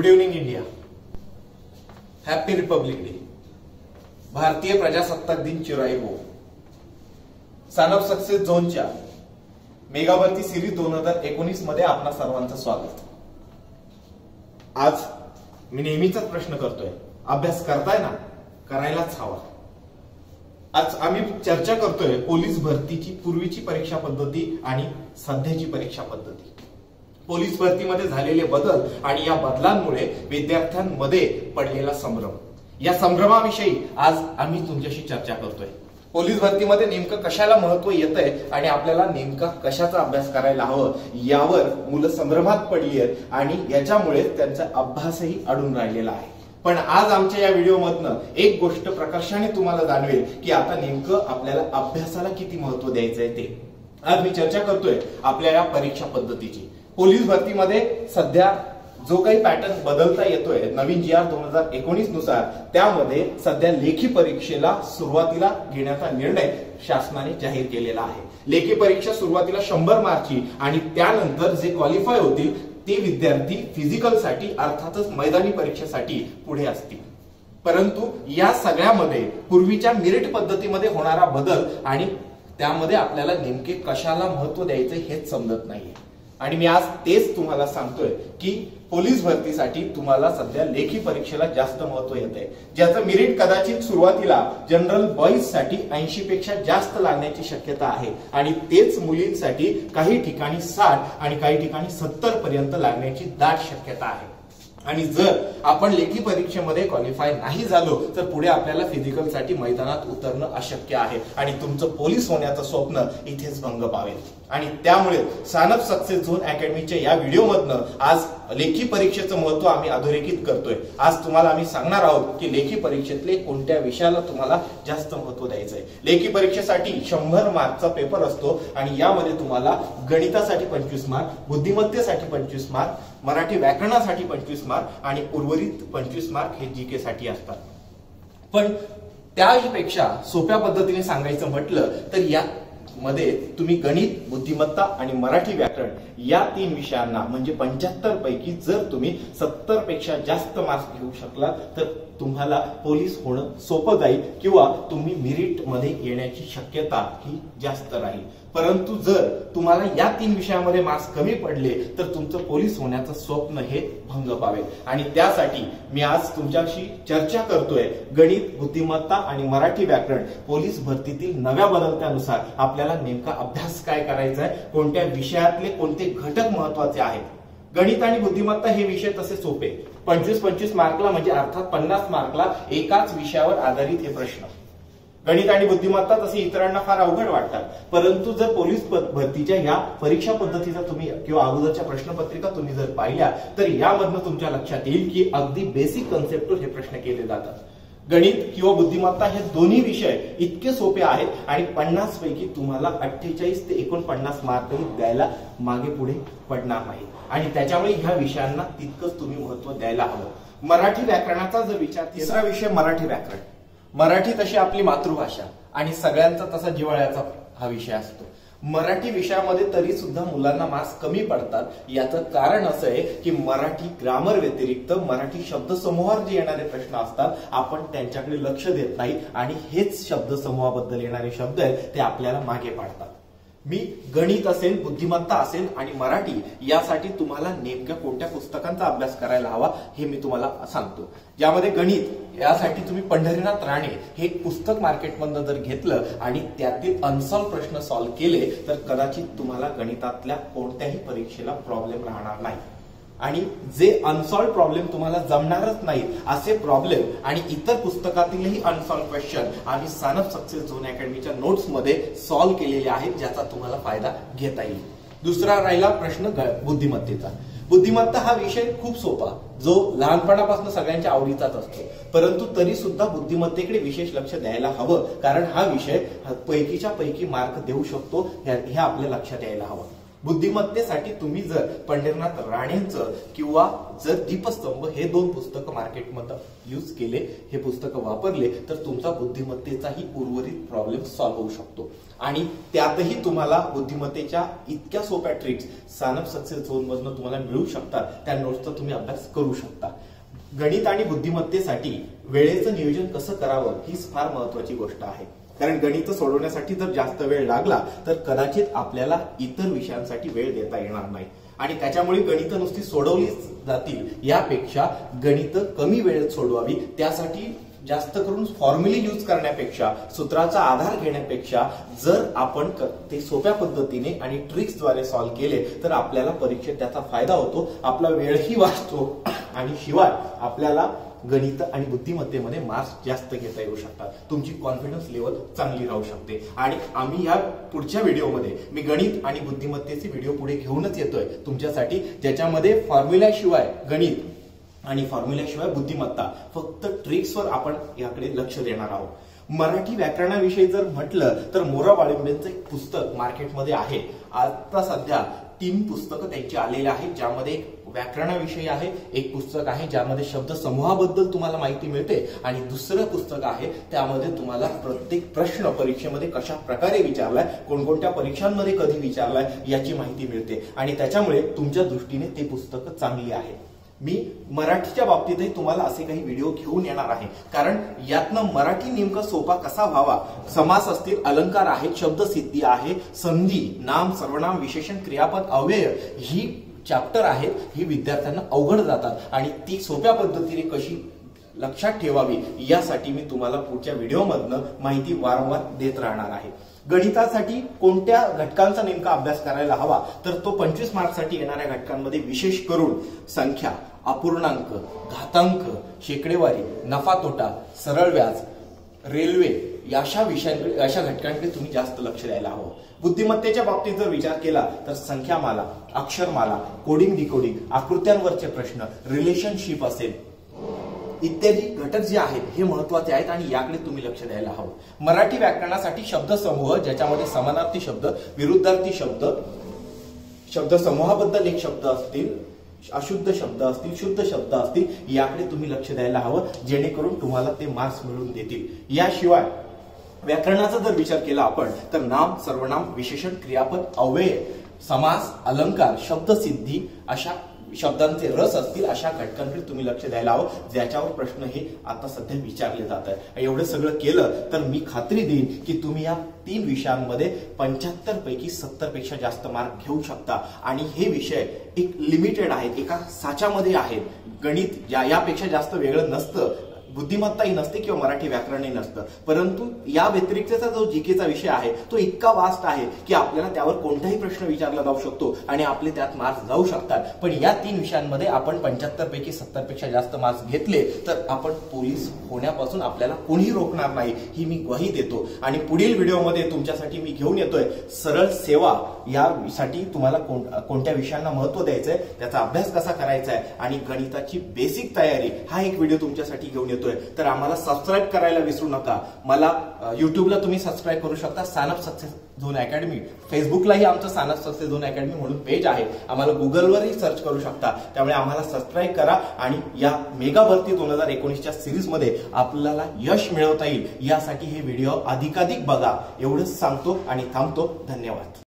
Good evening India happy republic day भारतीय प्रजासत्ताक दिन चिराई हो सन ऑफ सक्सेस झोनच्या मेगावरती सिरीज दोन हजार एकोणीसमध्ये आपणा सर्वांचं स्वागत. आज मी नेहमीचाच प्रश्न करतोय. अभ्यास करताय ना? करायलाच हवा. आज आम्ही चर्चा करतोय पोलीस भरतीची पूर्वीची परीक्षा पद्धती आणि सध्याची परीक्षा पद्धती. पोलीस भरतीमध्ये झालेले बदल आणि या बदलांमुळे विद्यार्थ्यांमध्ये पडलेला संभ्रम. या संभ्रमाविषयी आज आम्ही तुमच्याशी चर्चा करतोय. पोलीस भरतीमध्ये नेमकं कशाला महत्त्व येत आहे आणि आपल्याला नेमका कशाचा अभ्यास करायला हवं यावर मुलं संभ्रमात पडली आहेत आणि याच्यामुळे त्यांचा अभ्यासही अडून राहिलेला आहे. पण आज आमच्या या व्हिडिओमधनं एक गोष्ट प्रकर्षाने तुम्हाला जाणवेल की आता नेमकं आपल्याला अभ्यासाला किती महत्त्व द्यायचं आहे ते. आज मी चर्चा करतोय आपल्या या परीक्षा पद्धतीची. पोलीस भरतीमध्ये सध्या जो काही पॅटर्न बदलता येतोय नवीन जी आर दोन हजार एकोणीसनुसार त्यामध्ये सध्या लेखी परीक्षेला सुरुवातीला घेण्याचा निर्णय शासनाने जाहीर केलेला आहे. लेखी परीक्षा सुरुवातीला शंभर मार्कची आणि त्यानंतर जे क्वालिफाय होतील ते विद्यार्थी फिजिकलसाठी अर्थातच मैदानी परीक्षेसाठी पुढे असतील. परंतु या सगळ्यामध्ये पूर्वीच्या मेरिट पद्धतीमध्ये होणारा बदल आणि त्यामध्ये आपल्याला नेमके कशाला महत्त्व द्यायचं हेच समजत नाहीये. आणि मी आज तेच तुम्हाला सांगतोय की पोलीस भरतीसाठी तुम्हाला सध्या लेखी परीक्षेला जास्त महत्त्व येत आहे. ज्याचं मिरिट कदाचित सुरुवातीला जनरल बॉईजसाठी ऐंशी पेक्षा जास्त लागण्याची शक्यता आहे. आणि तेच मुलींसाठी काही ठिकाणी साठ आणि काही ठिकाणी सत्तर पर्यंत लागण्याची दाट शक्यता आहे. आणि जर आपण लेखी परीक्षेमध्ये क्वालिफाय नाही झालो तर पुढे आपल्याला फिजिकलसाठी मैदानात उतरणं अशक्य आहे. आणि तुमचं पोलीस होण्याचं स्वप्न इथेच भंग पावेल. आणि त्यामुळे सानप सक्सेस झोन अकॅडमीच्या या व्हिडिओमधनं आज लेखी परीक्षेचं महत्त्व आम्ही अधोरेखित करतोय. आज तुम्हाला आम्ही सांगणार आहोत की लेखी परीक्षेतले कोणत्या विषयाला तुम्हाला जास्त महत्त्व द्यायचं आहे लेखी परीक्षेसाठी शंभर मार्कचा पेपर असतो आणि यामध्ये तुम्हाला गणितासाठी पंचवीस मार्क बुद्धिमत्तेसाठी पंचवीस मार्क मराठी व्याकरणासाठी पंचवीस मार्क आणि उर्वरित पंचवीस मार्क हे जी के साठी असतात. पण त्याहीपेक्षा सोप्या पद्धतीने सांगायचं म्हटलं तर या मध्ये तुम्ही गणित बुद्धिमत्ता आणि मराठी व्याकरण या तीन विषयांना म्हणजे पंच्याहत्तर पैकी जर तुम्ही सत्तरपेक्षा जास्त मार्क्स घेऊ शकला तर तुम्हाला पोलीस होणं सोपं जाईल किंवा तुम्ही मिरिटमध्ये येण्याची शक्यता ही जास्त राहील. परंतु जर तुम्हाला या तीन विषयामध्ये मार्क्स कमी पडले तर तुमचं पोलीस होण्याचं स्वप्न हे भंग पावेल आणि त्यासाठी मी आज तुमच्याशी चर्चा करतोय. गणित बुद्धिमत्ता आणि मराठी व्याकरण पोलीस भरतीतील नव्या बदलत्यानुसार आपल्याला नेमका अभ्यास काय करायचा आहे कोणत्या विषयातले कोणते घटक महत्त्वाचे आहेत? गणित आणि बुद्धिमत्ता हे विषय तसे सोपे. पंचवीस पंचवीस मार्कला म्हणजे अर्थात पन्नास मार्कला एकाच विषयावर आधारित हे प्रश्न. गणित आणि बुद्धिमत्ता तसे इतरांना फार अवघड वाटतात. परंतु जर पोलीस भरतीच्या या परीक्षा पद्धतीचा तुम्ही किंवा अगोदरच्या प्रश्नपत्रिका तुम्ही जर पाहिल्या तर यामधनं तुमच्या लक्षात येईल की अगदी बेसिक कन्सेप्टवर हे प्रश्न केले जातात. गणित किंवा बुद्धिमत्ता हे दोन्ही विषय इतके सोपे आहेत आणि पन्नास पैकी तुम्हाला अठ्ठेचाळीस ते एकोणपन्नास मार्कही द्यायला मागे पुढे पडणार नाही. आणि त्याच्यामुळे ह्या विषयांना तितकंच तुम्ही महत्त्व द्यायला हवं. मराठी व्याकरणाचा जर विचार तिसरा विषय मराठी व्याकरण. मराठी तशी आपली मातृभाषा आणि सगळ्यांचा तसा जिवाळ्याचा हा विषय असतो. मराठी विषयामध्ये तरी सुद्धा मुलांना मार्क्स कमी पडतात. याचं कारण असं आहे की मराठी ग्रामर व्यतिरिक्त मराठी शब्दसमूहावर जे येणारे प्रश्न असतात आपण त्यांच्याकडे लक्ष देत नाही आणि हेच शब्दसमूहाबद्दल येणारे शब्द आहेत ते आपल्याला मागे पाडतात. मी गणित असेल बुद्धिमत्ता असेल आणि मराठी यासाठी तुम्हाला नेमक्या कोणत्या पुस्तकांचा अभ्यास करायला हवा हे मी तुम्हाला सांगतो. ज्यामध्ये गणित यासाठी तुम्ही पंढरीनाथ राणे हे पुस्तक मार्केटमधनं जर घेतलं आणि त्यातील अनसॉल्व प्रश्न सॉल्व्ह केले तर कदाचित तुम्हाला गणितातल्या कोणत्याही परीक्षेला प्रॉब्लेम राहणार नाही. आणि जे अनसॉल्व प्रॉब्लेम तुम्हाला जमणारच नाही असे प्रॉब्लेम आणि इतर पुस्तकातीलही अनसॉल्व क्वेश्चन आम्ही सानप सक्सेस झोन अकॅडमीच्या नोट्समध्ये सॉल्व्ह केलेले आहेत ज्याचा तुम्हाला फायदा घेता येईल. दुसरा राहिला प्रश्न बुद्धिमत्तेचा. बुद्धिमत्ता हा विषय खूप सोपा जो लहानपणापासून सगळ्यांच्या आवडीचाच असतो. परंतु तरी सुद्धा बुद्धिमत्तेकडे विशेष लक्ष द्यायला हवं कारण हा विषय पैकीच्या पैकी मार्क देऊ शकतो हे आपल्या लक्षात यायला हवं. बुद्धिमत्तेसाठी तुम्ही जर पंढरनाथ राणेंचं किंवा जर दीपस्तंभ हे दोन पुस्तकं मार्केटमध्ये यूज केले हे पुस्तकं वापरले तर तुमचा बुद्धिमत्तेचाही उर्वरित प्रॉब्लेम सॉल्व्ह होऊ शकतो. आणि त्यातही तुम्हाला बुद्धिमत्तेच्या इतक्या सोप्या ट्रिक्स सानप सक्सेस झोन मधनं तुम्हाला मिळू शकतात. त्या नोट्सचा तुम्ही अभ्यास करू शकता. गणित आणि बुद्धिमत्तेसाठी वेळेचं नियोजन कसं करावं हीच फार महत्वाची गोष्ट आहे. कारण गणित सोडवण्यासाठी जर जास्त वेळ लागला तर कदाचित आपल्याला इतर विषयांसाठी वेळ देता येणार नाही. आणि त्याच्यामुळे गणित नुसती सोडवलीच जातील. यापेक्षा गणित कमी वेळेत सोडवावी. त्यासाठी जास्त करून फॉर्म्युली यूज करण्यापेक्षा सूत्राचा आधार घेण्यापेक्षा जर आपण ते सोप्या पद्धतीने आणि ट्रिक्सद्वारे सॉल्व्ह केले तर आपल्याला परीक्षेत त्याचा फायदा होतो. आपला वेळही वाचतो. आणि शिवाय आपल्याला गणित आणि बुद्धिमत्तेमध्ये मार्क्स जास्त घेता येऊ शकतात. तुमची कॉन्फिडन्स लेवल चांगली राहू शकते. आणि आम्ही या पुढच्या व्हिडिओमध्ये मी गणित आणि बुद्धिमत्तेचे व्हिडिओ पुढे घेऊनच येतोय तुमच्यासाठी ज्याच्यामध्ये फॉर्म्युल्याशिवाय गणित आणि फॉर्म्युल्याशिवाय बुद्धिमत्ता फक्त ट्रिक्सवर आपण याकडे लक्ष देणार आहोत. मराठी व्याकरणाविषयी जर म्हटलं तर मोरा वाळिंबेंचं एक पुस्तक मार्केटमध्ये आहे. आता सध्या तीन पुस्तकं त्यांची आलेली आहेत ज्यामध्ये व्याकरणाविषयी आहे एक पुस्तक आहे ज्यामध्ये शब्द समूहाबद्दल तुम्हाला माहिती मिळते आणि दुसरं पुस्तक आहे त्यामध्ये तुम्हाला प्रत्येक प्रश्न परीक्षेमध्ये कशा प्रकारे विचारलाय कोणकोणत्या परीक्षांमध्ये कधी विचारलाय याची माहिती मिळते. आणि त्याच्यामुळे तुमच्या दृष्टीने ते पुस्तक चांगली आहे. मी मराठीच्या बाबतीतही तुम्हाला असे काही व्हिडिओ घेऊन येणार आहे. कारण यातनं मराठी नेमका सोपा कसा व्हावा? समास असतील अलंकार आहेत शब्दसिद्धी आहे संधी नाम सर्वनाम विशेषण क्रियापद अव्यय ही चॅप्टर आहेत ही विद्यार्थ्यांना अवघड जातात. आणि ती सोप्या पद्धतीने कशी लक्षात ठेवावी यासाठी मी तुम्हाला पुढच्या व्हिडिओमधनं माहिती वारंवार देत राहणार आहे. गणितासाठी कोणत्या घटकांचा नेमका अभ्यास करायला हवा तर तो पंचवीस मार्कसाठी येणाऱ्या घटकांमध्ये विशेष करून संख्या अपूर्णांक घातांक शेकडेवारी नफा तोटा सरळ व्याज रेल्वे अशा विषयांकडे अशा घटकांकडे तुम्ही जास्त लक्ष द्यायला हवं. बुद्धिमत्तेच्या बाबतीत जर विचार केला तर संख्यामाला अक्षरमाला कोडिंग डिकोडिंग आकृत्यांवरचे प्रश्न रिलेशनशिप असेल इत्यादी घटक जे आहेत हे महत्त्वाचे आहेत आणि याकडे तुम्ही लक्ष द्यायला हवं. मराठी व्याकरणासाठी शब्द समूह ज्याच्यामध्ये समानार्थी शब्द विरुद्धार्थी शब्द शब्द समूहाबद्दल एक शब्द असतील अशुद्ध शब्द असतील शुद्ध शब्द असतील याकडे तुम्ही लक्ष द्यायला हवं जेणेकरून तुम्हाला ते मार्क्स मिळवून देतील. याशिवाय व्याकरणाचा जर विचार केला आपण तर नाम सर्वनाम विशेषण क्रियापद अव्यय समास अलंकार शब्दसिद्धी अशा शब्दांचे रस असतील अशा घटकांकडे तुम्ही लक्ष द्यायला हवं. ज्याच्यावर प्रश्न हे आता सध्या विचारले जात आहे एवढं सगळं केलं तर मी खात्री देईन की तुम्ही या तीन विषयांमध्ये पंच्याहत्तर पैकी सत्तरपेक्षा जास्त मार्क घेऊ शकता. आणि हे विषय एक लिमिटेड आहेत एका साच्यामध्ये आहेत. गणित या यापेक्षा जास्त वेगळं नसतं. बुद्धिमत्ताही नसते किंवा मराठी व्याकरणही नसतं. परंतु या व्यतिरिक्तचा जो जीकेचा विषय आहे तो इतका वास्ट आहे की आपल्याला त्यावर कोणताही प्रश्न विचारला जाऊ शकतो आणि आपले त्यात मार्क्स जाऊ शकतात. पण या तीन विषयांमध्ये आपण पंच्याहत्तर पैकी सत्तरपेक्षा जास्त मार्क्स घेतले तर आपण पोलीस होण्यापासून आपल्याला कोणी रोखणार नाही ही मी ग्वाही देतो. आणि पुढील व्हिडिओमध्ये तुमच्यासाठी मी घेऊन येतोय सरळ सेवा यासाठी तुम्हाला कोणत्या विषयांना महत्त्व द्यायचंय त्याचा अभ्यास कसा करायचा आहे आणि गणिताची बेसिक तयारी हा एक व्हिडिओ तुमच्यासाठी घेऊन येतो येतोय तर आम्हाला सबस्क्राईब करायला विसरू नका. मला युट्यूबला तुम्ही सबस्क्राईब करू शकता. सानप सक्सेस झोन अकॅडमी फेसबुकलाही आमचं सानप सक्सेस झोन अकॅडमी म्हणून पेज आहे. आम्हाला गुगलवरही सर्च करू शकता. त्यामुळे आम्हाला सबस्क्राईब करा आणि या मेगा भरती दोन हजार एकोणीसच्या सिरीजमध्ये आपल्याला यश मिळवता येईल. यासाठी हे व्हिडिओ अधिकाधिक बघा. एवढंच सांगतो आणि थांबतो. धन्यवाद.